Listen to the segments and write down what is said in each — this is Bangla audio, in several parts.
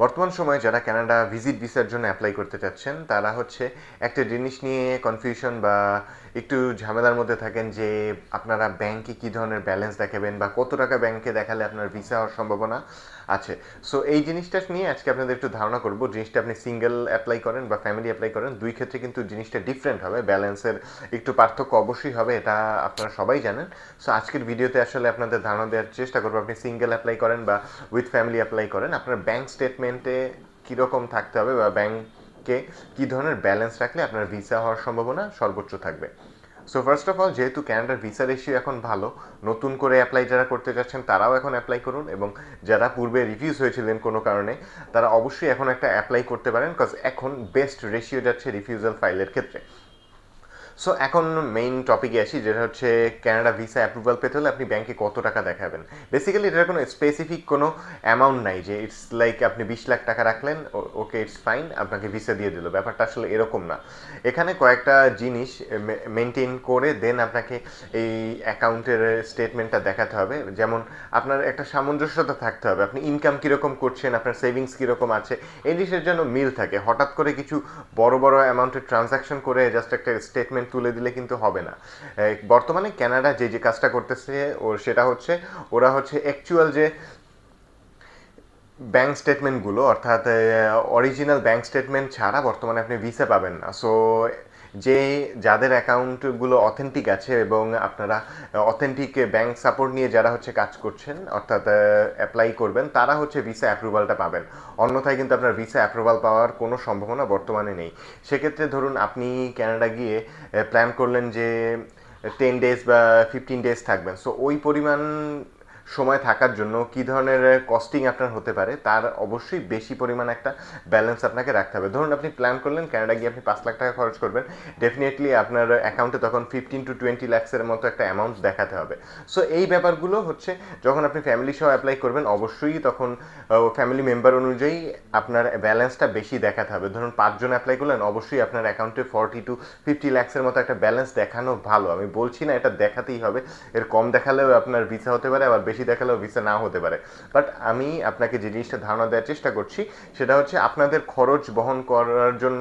বর্তমান সময়ে যারা কানাডা ভিজিট ভিসার জন্য অ্যাপ্লাই করতে চাচ্ছেন, তারা হচ্ছে একটা জিনিস নিয়ে কনফিউশন বা একটু ঝামেলার মধ্যে থাকেন যে আপনারা ব্যাংকে কী ধরনের ব্যালেন্স দেখাবেন বা কত টাকা ব্যাংকে দেখালে আপনার ভিসা হওয়ার সম্ভাবনা আছে। সো এই জিনিসটা নিয়ে আজকে আপনাদের একটু ধারণা করব, জিনিসটা আপনি সিঙ্গেল অ্যাপ্লাই করেন বা ফ্যামিলি অ্যাপ্লাই করেন, দুই ক্ষেত্রে কিন্তু জিনিসটা ডিফারেন্ট হবে ব্যালেন্সের একটু পার্থক্য অবশ্যই হবে, এটা আপনারা সবাই জানেন। সো আজকের ভিডিওতে আসলে আপনাদের ধারণা দেওয়ার চেষ্টা করব, আপনি সিঙ্গেল অ্যাপ্লাই করেন বা উইথ ফ্যামিলি অ্যাপ্লাই করেন, আপনার ব্যাংক স্টেটমেন্টে কীরকম থাকতে হবে বা ব্যাংকে কী ধরনের ব্যালেন্স রাখলে আপনার ভিসা হওয়ার সম্ভাবনা সর্বোচ্চ থাকবে? সো ফার্স্ট অফ অল যেহেতু ক্যানাডার ভিসা রেশিও এখন ভালো, নতুন করে অ্যাপ্লাই যারা করতে যাচ্ছেন তারাও এখন অ্যাপ্লাই করুন এবং যারা পূর্বে রিফিউজ হয়েছিলেন কোনো কারণে, তারা অবশ্যই এখন একটা অ্যাপ্লাই করতে পারেন বিকজ এখন বেস্ট রেশিও যাচ্ছে রিফিউজাল ফাইলের ক্ষেত্রে। সো এখন মেইন টপিকে আসি, যেটা হচ্ছে ক্যানাডা ভিসা অ্যাপ্রুভাল পেতে হলে আপনি ব্যাংকে কত টাকা দেখাবেন? বেসিক্যালি এটার কোনো স্পেসিফিক কোনো অ্যামাউন্ট নাই যে ইটস লাইক আপনি বিশ লাখ টাকা রাখলেন ওকে ইটস ফাইন আপনাকে ভিসা দিয়ে দিল। ব্যাপারটা আসলে এরকম না। এখানে কয়েকটা জিনিস মেনটেন করে দেন আপনাকে এই অ্যাকাউন্টের স্টেটমেন্টটা দেখাতে হবে। যেমন আপনার একটা সামঞ্জস্যতা থাকতে হবে। আপনি ইনকাম কীরকম করছেন, আপনার সেভিংস কীরকম আছে, এই জিনিসের জন্য মিল থাকে। হঠাৎ করে কিছু বড় বড় অ্যামাউন্টের ট্রানজাকশন করে জাস্ট একটা স্টেটমেন্ট তুলে দিলে কিন্তু হবে না। বর্তমানে ক্যানাডা যে যে কাজটা করতেছে, ও, সেটা হচ্ছে, ওরা হচ্ছে অ্যাকচুয়াল যে ব্যাঙ্ক স্টেটমেন্টগুলো অর্থাৎ অরিজিনাল ব্যাঙ্ক স্টেটমেন্ট ছাড়া বর্তমানে আপনি ভিসা পাবেন না। সো যে যাদের অ্যাকাউন্টগুলো অথেন্টিক আছে এবং আপনারা অথেন্টিক ব্যাংক সাপোর্ট নিয়ে যারা হচ্ছে কাজ করছেন, অর্থাৎ অ্যাপ্লাই করবেন, তারা হচ্ছে ভিসা অ্যাপ্রুভালটা পাবেন। অন্যথায় কিন্তু আপনার ভিসা অ্যাপ্রুভাল পাওয়ার কোনো সম্ভাবনা বর্তমানে নেই। সেক্ষেত্রে ধরুন আপনি ক্যানাডা গিয়ে প্ল্যান করলেন যে টেন ডেজ বা ফিফটিন ডেজ থাকবেন। সো ওই পরিমাণ সময় থাকার জন্য কি ধরনের কস্টিং আপনার হতে পারে, তার অবশ্যই বেশি পরিমাণ একটা ব্যালেন্স আপনাকে রাখতে হবে। ধরুন আপনি প্ল্যান করলেন ক্যানাডা গিয়ে আপনি পাঁচ লাখ টাকা খরচ করবেন ডেফিনেটলি আপনার অ্যাকাউন্টে তখন ফিফটিন টু টোয়েন্টি ল্যাক্সের মতো একটা অ্যামাউন্ট দেখাতে হবে। সো এই ব্যাপারগুলো হচ্ছে, যখন আপনি ফ্যামিলি সহ অ্যাপ্লাই করবেন, অবশ্যই তখন ফ্যামিলি মেম্বার অনুযায়ী আপনার ব্যালেন্সটা বেশি দেখাতে হবে। ধরুন পাঁচজন অ্যাপ্লাই করলেন, অবশ্যই আপনার অ্যাকাউন্টে ফর্টি টু ফিফটি ল্যাক্সের মতো একটা ব্যালেন্স দেখানো ভালো। আমি বলছি না এটা দেখাতেই হবে, এর কম দেখালেও আপনার ভিসা হতে পারে, আবার বেশি দেখালেও ভিসা না হতে পারে। বাট আমি আপনাকে যে জিনিসটা ধারণা দেওয়ার চেষ্টা করছি, সেটা হচ্ছে আপনাদের খরচ বহন করার জন্য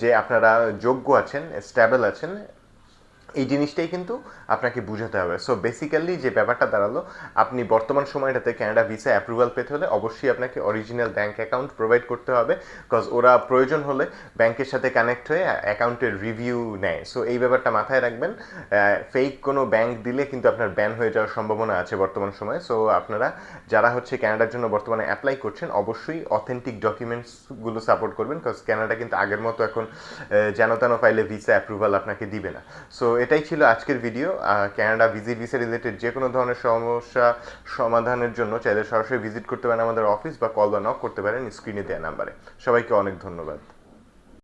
যে আপনারা যোগ্য আছেন স্ট্যাবল আছেন এই জিনিসটাই কিন্তু আপনাকে বুঝাতে হবে। সো বেসিক্যালি যে ব্যাপারটা দাঁড়াল, আপনি বর্তমান সময়টাতে ক্যানাডা ভিসা অ্যাপ্রুভাল পেতে হলে অবশ্যই আপনাকে অরিজিনাল ব্যাঙ্ক অ্যাকাউন্ট প্রোভাইড করতে হবে বিকজ ওরা প্রয়োজন হলে ব্যাংকের সাথে কানেক্ট হয়ে অ্যাকাউন্টের রিভিউ নেয়। সো এই ব্যাপারটা মাথায় রাখবেন। ফেক কোনো ব্যাংক দিলে কিন্তু আপনার ব্যান হয়ে যাওয়ার সম্ভাবনা আছে বর্তমান সময়ে। সো আপনারা যারা হচ্ছে ক্যানাডার জন্য বর্তমানে অ্যাপ্লাই করছেন, অবশ্যই অথেন্টিক ডকুমেন্টসগুলো সাপোর্ট করবেন বিকজ ক্যানাডা কিন্তু আগের মতো এখন যেন তেন ফাইলে ভিসা অ্যাপ্রুভাল আপনাকে দিবে না। সো এটাই ছিল আজকের video Canada visit visa related যে কোনো ধরনের সমস্যা সমাধানের জন্য চাইলে সরাসরি ভিজিট করতে পারেন আমাদের অফিস বা কল বা নক করতে পারেন স্ক্রিনে দেওয়া নাম্বারে সবাইকে অনেক ধন্যবাদ।